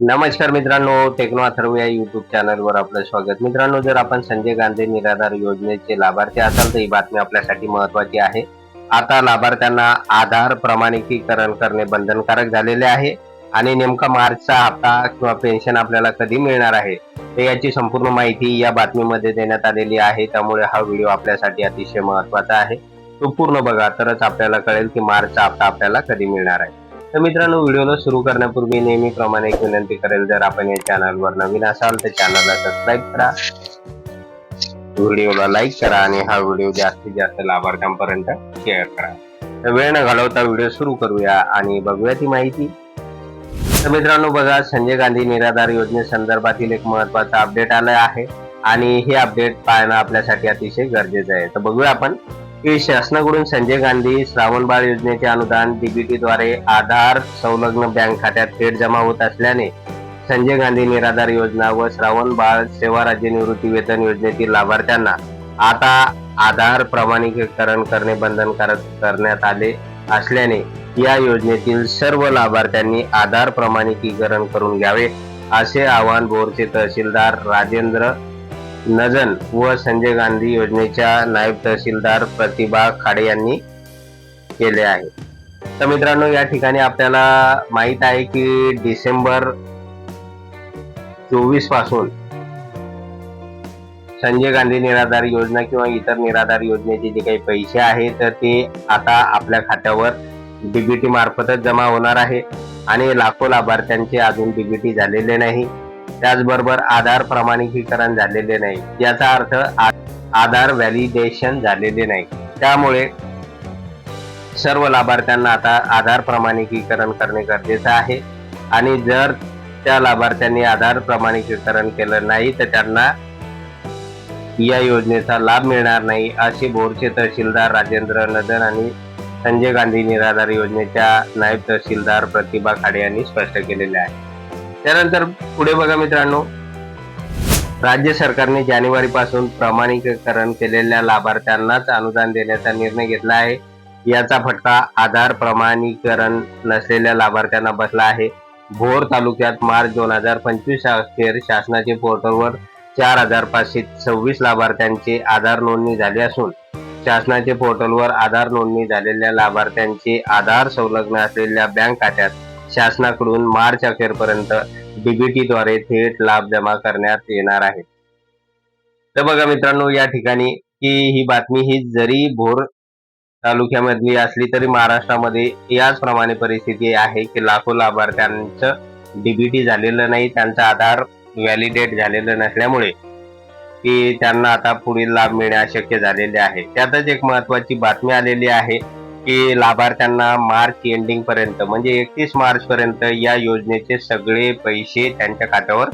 नमस्कार मित्रांनो टेक्नो अथर्व या युट्यूब चॅनलवर आपलं स्वागत. मित्रांनो जर आपण संजय गांधी निराधार योजनेचे लाभार्थी असाल तर ही बातमी आपल्यासाठी महत्वाची आहे. आता लाभार्थ्यांना आधार प्रमाणिकीकरण करणे बंधनकारक झालेले आहे आणि नेमका मार्चचा हप्ता किंवा पेन्शन आपल्याला कधी मिळणार आहे तर याची संपूर्ण माहिती या बातमीमध्ये देण्यात आलेली आहे. त्यामुळे हा व्हिडिओ आपल्यासाठी अतिशय महत्त्वाचा आहे. तो पूर्ण बघा तरच आपल्याला कळेल की मार्चचा हप्ता आपल्याला कधी मिळणार आहे. तर मित्रांनो व्हिडिओला सुरू करण्यापूर्वी नेहमीप्रमाणे एक विनंती करेल जर आपण या चॅनलवर नवीन असाल तर चॅनलला सबस्क्राईब करा. व्हिडिओला लाईक करा आणि हा व्हिडिओ जास्तीत जास्त लाभार्थ्यांपर्यंत शेअर करा. तर वेळ न घालवता व्हिडिओ सुरू करूया आणि बघूया ती माहिती. तर मित्रांनो बघा संजय गांधी निराधार योजनेसंदर्भातील एक महत्त्वाचा अपडेट आलं आहे. आणि हे अपडेट पाहणं आपल्यासाठी अतिशय गरजेचं आहे. तर बघूया आपण. की शासनाकडून संजय गांधी श्रावणबाळ योजनेचे अनुदान डीबीटी द्वारे आधार संलग्न बँक खात्यात थेट जमा होत असल्याने संजय गांधी निराधार योजना व श्रावण बाळ सेवा राज्य निवृत्ती वेतन योजनेतील लाभार्थ्यांना आता आधार प्रमाणीकरण करणे बंधनकारक करण्यात आले असल्याने या योजनेतील सर्व लाभार्थ्यांनी आधार प्रमाणिकीकरण करून घ्यावे असे आवाहन बोरचे तहसीलदार राजेंद्र नजन व संजय गांधी योजनेच्या नायब तहसीलदार प्रतिभा खाडे यांनी केले आहे. तर मित्रांनो या ठिकाणी आपल्याला माहीत आहे की डिसेंबर चोवीसपासून संजय गांधी निराधार योजना किंवा इतर निराधार योजनेचे जे काही पैसे आहेत तर ते आता आपल्या खात्यावर डीबीटी मार्फतच जमा होणार आहे. आणि लाखो लाभार्थ्यांचे अजून डीबीटी झालेले नाही. त्याचबरोबर आधार प्रमाणिकीकरण झालेले नाही. याचा अर्थ आधार व्हॅलिडेशन झालेले नाही. त्यामुळे सर्व लाभार्थ्यांना आता आधार प्रमाणिकीकरण करणे गरजेचं आहे. आणि जर त्या लाभार्थ्यांनी आधार प्रमाणिकीकरण केलं नाही तर त्यांना या योजनेचा लाभ मिळणार नाही असे भोरचे तहसीलदार राजेंद्र नदन आणि संजय गांधी निराधार योजनेच्या नायब तहसीलदार प्रतिभा खाडे यांनी स्पष्ट केलेले आहे. त्यानंतर पुढे बघा मित्रांनो राज्य सरकारने जानेवारी पासून प्रमाणीकरण केलेल्या लाभार्थ्यांनाच अनुदान देण्याचा निर्णय घेतला आहे. याचा फटका आधार प्रमाणीकरण नसलेल्या लाभार्थ्यांना बसला आहे. भोर तालुक्यात मार्च दोन हजार पंचवीस अखेर शासनाचे पोर्टलवर चार हजार पाचशे सव्वीस लाभार्थ्यांचे आधार नोंदणी झाली असून शासनाचे पोर्टलवर आधार नोंदणी झालेल्या लाभार्थ्यांचे आधार संलग्न असलेल्या बँक खात्यात शासनाकडून मार्च अखेरपर्यंत डीबीटी द्वारे थेट लाभ जमा करण्यात येणार आहे. तर बघा मित्रांनो या ठिकाणी की ही बातमी ही जरी भोर तालुक्यामधली असली तरी महाराष्ट्रामध्ये याचप्रमाणे परिस्थिती आहे की लाखो लाभार्थ्यांचं डीबीटी झालेलं नाही त्यांचा आधार व्हॅलिडेट झालेलं नसल्यामुळे की त्यांना आता पुढील लाभ मिळणे अशक्य झालेले आहे. त्यातच एक महत्वाची बातमी आलेली आहे की लाभार्थ्यांना मार्च एंडिंग पर्यंत म्हणजे एकतीस मार्च पर्यंत या योजनेचे सगळे पैसे त्यांच्या खात्यावर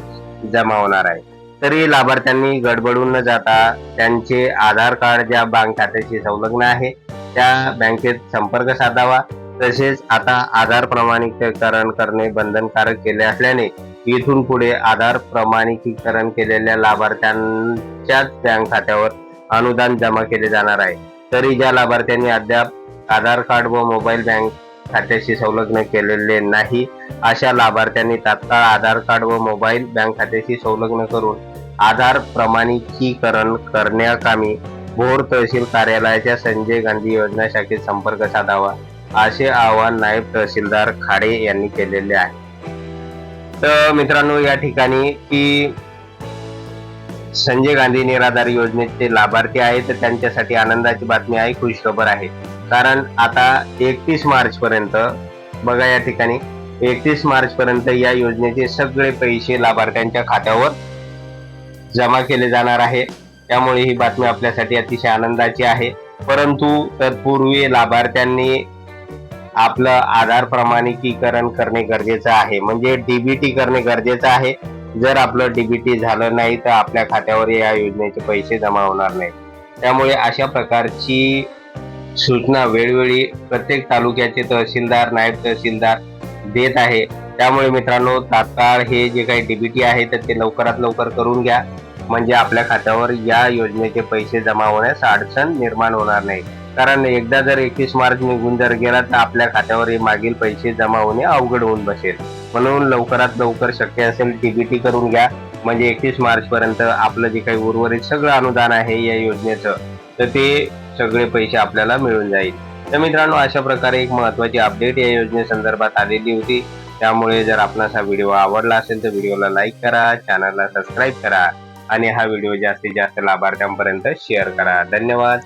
जमा होणार आहे. तरी लाभार्थ्यांनी गडबडून न जाता त्यांचे आधार कार्ड ज्या बँक खात्याशी संलग्न आहे. त्या बँकेत संपर्क साधावा. तसेच आता आधार प्रमाणीकरण करणे बंधनकारक केले असल्याने इथून पुढे आधार प्रमाणीकरण केलेल्या लाभार्थ्यांच्याच बँक खात्यावर अनुदान जमा केले जाणार आहे. तरी ज्या लाभार्थ्यांनी अद्याप आधार कार्ड व मोबाईल बँक खात्याशी संलग्न केलेले नाही अशा लाभार्थ्यांनी तात्काळ आधार कार्ड व मोबाईल बँक खात्याशी संलग्न करून आधार प्रमाणिकीकरण करण्याकामी भोर तहसील कार्यालयाच्या संजय गांधी योजना शाखेत संपर्क साधावा असे आवाहन नायब तहसीलदार खाडे यांनी केलेले आहे. तर मित्रांनो या ठिकाणी की संजय गांधी निराधार योजनेचे लाभार्थी आहेत तर त्यांच्यासाठी आनंदाची बातमी आहे खुशखबर आहे. कारण आता एकतीस मार्च पर्यंत बघा या ठिकाणी एकतीस मार्च पर्यंत या योजनेचे सगळे पैसे लाभार्थ्यांच्या खात्यावर जमा केले जाणार आहे. त्यामुळे ही बातमी आपल्यासाठी अतिशय आनंदाची आहे. परंतु तत्पूर्वी लाभार्थ्यांनी आपलं आधार प्रमाणिकीकरण करणे गरजेचं आहे. म्हणजे डीबीटी करणे गरजेचं आहे. जर आपलं डीबीटी झालं नाही तर आपल्या खात्यावर या योजनेचे पैसे जमा होणार नाहीत. त्यामुळे अशा प्रकारची सूचना वेळोवेळी प्रत्येक तालुक्याचे तहसीलदार नायब तहसीलदार देत आहे. त्यामुळे मित्रांनो तात्काळ हे जे काही डीबीटी आहे तर ते लवकरात लवकर करून घ्या. म्हणजे आपल्या खात्यावर या योजनेचे पैसे जमा होण्यास अडचण निर्माण होणार नाही. कारण एकदा जर एकवीस मार्च निघून जर गेला तर आपल्या खात्यावर हे मागील पैसे जमा होणे अवघड होऊन बसेल. म्हणून लवकरात लवकर शक्य असेल डीबीटी करून घ्या. म्हणजे एकतीस मार्च पर्यंत आपलं जे काही उर्वरित सगळं अनुदान आहे या योजनेचं तर ते सगळे पैसे आपल्याला मिळून जाईल. तर मित्रांनो अशा प्रकारे एक महत्वाची अपडेट या योजनेसंदर्भात आलेली होती. त्यामुळे जर आपणास हा व्हिडिओ आवडला असेल तर व्हिडिओला लाईक करा चॅनलला सबस्क्राईब करा आणि हा व्हिडिओ जास्तीत जास्त लाभार्थ्यांपर्यंत शेअर करा. धन्यवाद.